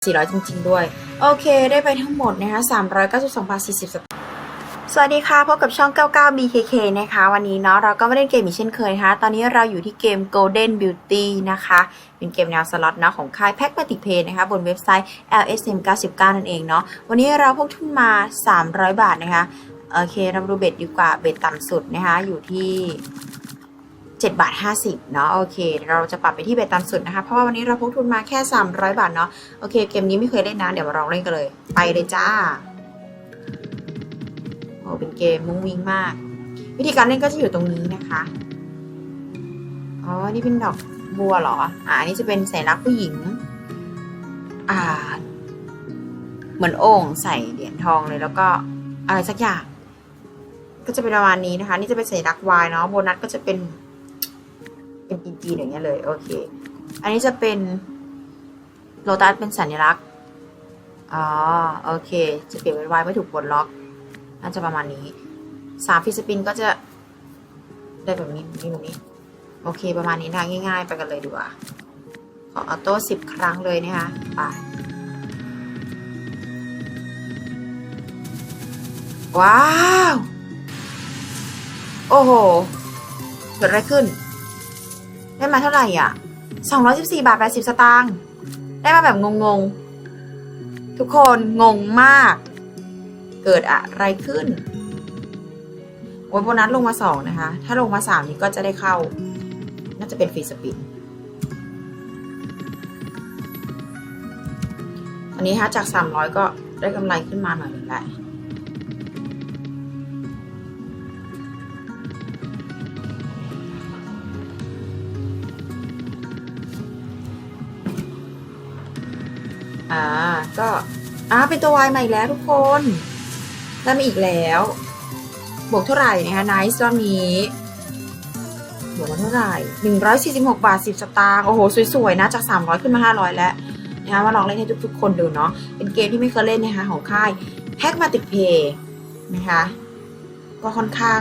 400 จริง ๆ ด้วย โอเค ได้ไปทั้งหมดนะคะ392บาท40สตางค์สวัสดีค่ะ พบกับช่อง 99 BKK นะคะ วันนี้เนาะเราก็ไม่เล่นเกมอีกเช่นเคยนะคะ ตอนนี้เราอยู่ที่เกม Golden Beauty นะคะ เป็นเกมแนวสล็อตเนาะของค่าย Pragmatic Play นะคะ บนเว็บไซต์ LSM 99 นั่นเองเนาะ วันนี้เราพกทุนมา 300 บาทนะคะ โอเค เราดูเบ็ดดีกว่า เบ็ดต่ำสุดนะคะ อยู่ที่ 7บาท50เนาะโอเค เราจะปรับไปที่เบต่ำสุดนะคะ เพราะว่าวันนี้เราพกทุนมาแค่ 300 บาทเนาะโอเค เกมนี้ไม่เคยเล่นนะ เดี๋ยวมาลองเล่นกันเลย ไปเลยจ้าโอ้เป็นเกมมุ้งวิงมาก วิธีการเล่นก็จะอยู่ตรงนี้นะคะอ๋อนี่เป็นดอกบัวเหรอ อ่าอันนี้จะเป็นสัญลักษณ์ผู้หญิง อ่า เหมือนโอ่งใส่เหรียญทองเลยแล้วก็อะไรสักอย่างก็จะเป็นประมาณนี้นะคะ นี่จะเป็นสัญลักษณ์ Y เนาะโบนัสก็จะเป็น เป็นจีนๆอย่างเงี้ยเลย โอเค อันนี้จะเป็นโลตัสเป็นสัญลักษณ์ อ๋อ โอเค จะเปลี่ยนเป็น Y ไม่ถูกปลดล็อก น่าจะประมาณนี้ สามฟิสปินก็จะได้แบบนี้นี้แบบนี้ โอเค ประมาณนี้นะง่ายๆ ไปกันเลยดีกว่า ขอออโต้สิบครั้งเลยนะคะ ไปว้าว โอ้โห เกิดอะไรขึ้น ได้มาเท่าไหร่อะ214 บาท 80 สตางค์ได้มาแบบงงๆ ทุกคนงงมาก เกิดอะไรขึ้นโอ้ยโบนัสลงมาสองนะคะ ถ้าลงมาสามนี้ก็จะได้เข้า น่าจะเป็นฟรีสปินอันนี้ฮะจากสามร้อยก็ได้กำไรขึ้นมาหน่อยหนึ่งแหละ ก็อ่าเป็นตัววายมาอีกแล้วทุกคนได้มาอีกแล้ว บวกเท่าไหร่นะคะไนซ์รอบนี้บวกมาเท่าไหร่หนึ่งร้อยสี่สิบหกบาทสิบสตางค์โอ้โห สวยๆ นะ จากสามร้อยขึ้นมาห้าร้อยแล้วนะคะมาลองเล่นให้ทุกๆ คนดูเนาะเป็นเกมที่ไม่เคยเล่นนะคะของค่ายแฮกมาติกเพย์นะคะก็ค่อนข้าง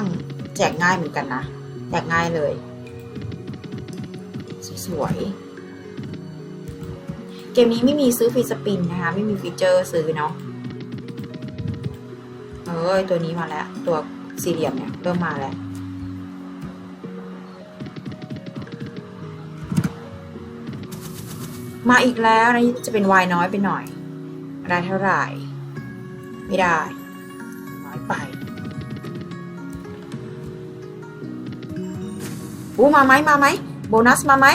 แจกง่ายเหมือนกันนะ แจกง่ายเลย สวยๆ เกมนี้ไม่มีซื้อฟรีสปินนะคะ ไม่มีฟีเจอร์ซื้อเนาะเอ้ย ตัวนี้มาแล้ว ตัวสี่เหลี่ยมเนี่ย เริ่มมาแล้ว มาอีกแล้วนะนี่จะเป็นวายน้อยไปหน่อยได้เท่าไหร่ ไม่ได้ น้อยไปอู้มาไหมมาไหมโบนัสมาไหม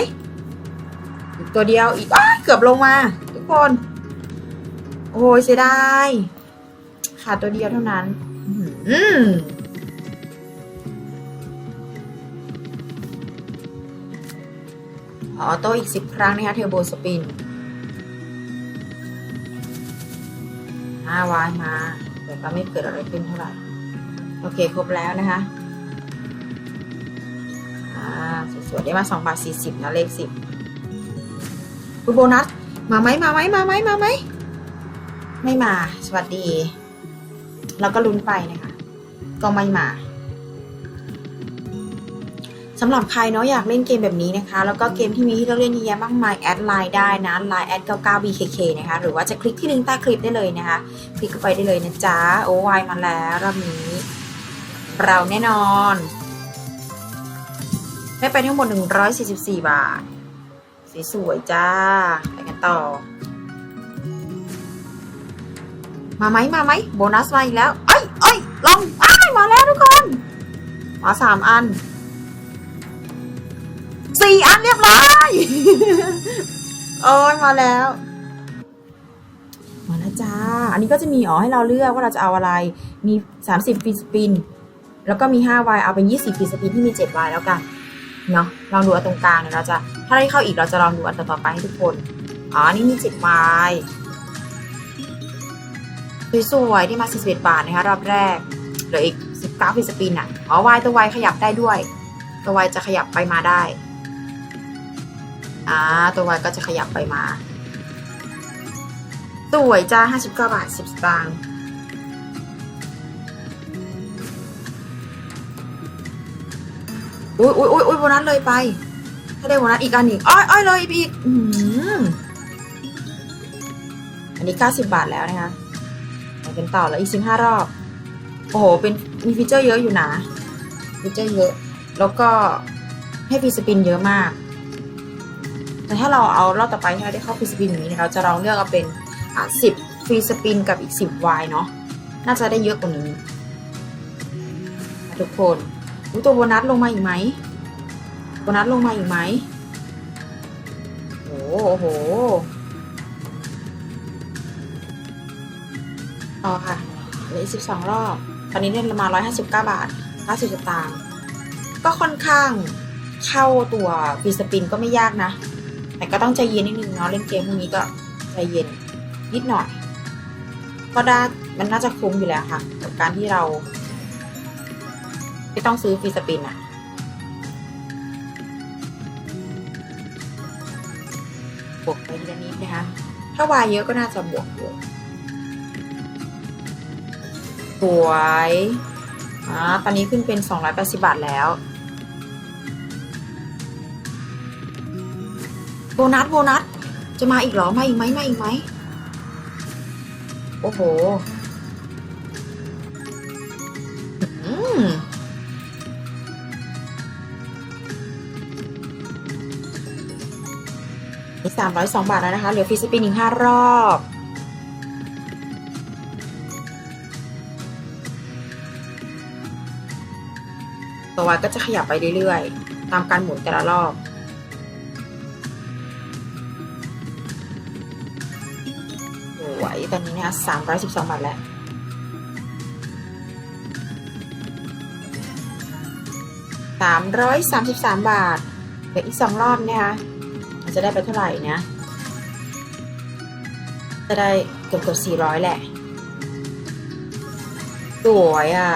อีกตัวเดียวอีกอเกือบลงมา ทุกคน โอ้ยเสียดายขาดตัวเดียวเท่านั้นอืมออโต้อีกสิบครั้งนะคะเทอร์โบสปินห้าวายมาแต่ก็ไม่เกิดอะไรขึ้นเท่าไหร่ โอเค ครบแล้วนะคะอ่าสวยๆได้มา2บาท40นะเลข 10 คุณโบนัส มาไหมมาไหมมาไหมมาไหมไม่มา สวัสดี เราก็ลุ้นไปนะคะ ก็ไม่มาสำหรับใครเนาะอยากเล่นเกมแบบนี้นะคะ แล้วก็เกมที่มีให้เราเล่นเยอะแยะมากมายแอดไลน์ได้นะไลน์แอด99 bkk นะคะ หรือว่าจะคลิกที่ลิงก์ใต้คลิปได้เลยนะคะ คลิกไปได้เลยนะจ๊ะ โอ้วายมาแล้วรอบนี้ เราแน่นอน ได้ไปทั้งหมด 144 บาท สวยจ้า ไปกันต่อ มาไหมมาไหมโบนัสมาอีกแล้วเอ้ยเอ้ยลงอ้ายมาแล้วทุกคน มาสามอันสี่อันเรียบร้อยโอ้ยมาแล้วมาแล้วจ้า อันนี้ก็จะมีอ๋อให้เราเลือกว่าเราจะเอาอะไร มี 30ฟรีสปิน แล้วก็มี5วายเอาเป็น 20ฟรีสปินที่มี7วายแล้วกัน เนาะลองดูอันตรงกลางเดี๋ยเราจะถ้าได้เข้าอีกเราจะลองดูอันต่อไปให้ทุกคน อ๋อ นี่มี7วายสวยๆที่มา41บาทนะคะรอบแรกเหลืออีก19ฟรีสปินอะ อ๋อวายตัววายขยับได้ด้วย ตัววายจะขยับไปมาได้ อ่า ตัววายก็จะขยับไปมา สวยจ้า59บาท 10สตางค์ อุ้ยอุ้ยอุ้ยอุ้ยโบนัสเลยไป ถ้าได้โบนัสอีกอันอีกอ้อยอ้อยเลยอีกอืมอันนี้ 90 บาทแล้วนะคะไปกันต่อแล้วอีก 15 รอบ โอ้โห เป็นมีฟีเจอร์เยอะอยู่นะ ฟีเจอร์เยอะ แล้วก็ให้ฟรีสปินเยอะมาก แต่ถ้าเราเอารอบต่อไปที่เราได้เข้าฟรีสปินอย่างนี้เราจะลองเลือกเอาเป็นอะ10ฟรีสปินกับอีก 10วายเนาะ น่าจะได้เยอะกว่านี้ ทุกคน อุ๊ยตัวโบนัสลงมาอีกไหมโบนัสลงมาอีกไหมโอ้โหต่อค่ะเหลืออีก12รอบ ตอนนี้เล่นมา159บเก้าบาท90สตางค์ก็ค่อนข้างเข้าตัวฟีสปินก็ไม่ยากนะ แต่ก็ต้องใจเย็นนิดนึงเนาะเล่นเกมพวกนี้ก็ใจเย็นนิดหน่อย ก็ได้มันน่าจะคุ้มอยู่แล้วค่ะ กับการที่เรา ไม่ต้องซื้อฟีสปินอะบวกไปทีละนิดนะคะ ถ้าวายเยอะก็น่าจะบวกเยอะสวยอ่าตอนนี้ขึ้นเป็น 280 บาทแล้วโบนัสโบนัส จะมาอีกเหรอ มาอีกไหมมาอีกไหม โอ้โห นี่สามร้อยสองบาทแล้วนะคะ เหลือฟีสปินอีกห้ารอบ ตัววัดก็จะขยับไปเรื่อยๆ ตามการหมุนแต่ละรอบสวยตอนนี้นี่ยสามร้อยสิบสองบาทแล้วสามร้อยสามสิบสามบาทเหลืออีกสองรอบนะคะ จะได้ไปเท่าไหร่นะ จะได้เกือบเกือบสี่ร้อยแหละสวยอะ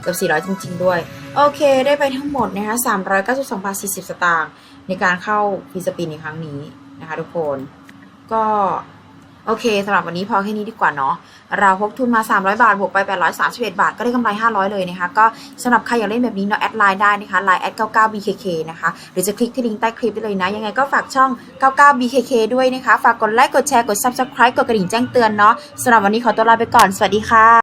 เกือบสี่ร้อยจริง ๆ ด้วย โอเค ได้ไปทั้งหมดนะคะสามร้อยเก้าสิบสองบาทสี่สิบสตางค์ในการเข้าฟีสปินในครั้งนี้นะคะทุกคน ก็ โอเคสำหรับวันนี้พอแค่นี้ดีกว่าเนาะเราพกทุนมา 300 บาท บวกไป 831 บาท ก็ได้กำไร 500 เลยนะคะ ก็สำหรับใครอยากเล่นแบบนี้เนาะแอดไลน์ได้นะคะไลน์แอด 99bkk นะคะ หรือจะคลิกที่ลิงก์ใต้คลิปได้เลยนะ ยังไงก็ฝากช่อง 99bkk ด้วยนะคะ ฝากกดไลค์ กดแชร์ กด subscribe กดกระดิ่งแจ้งเตือนเนาะสำหรับวันนี้ขอตัวลาไปก่อน สวัสดีค่ะ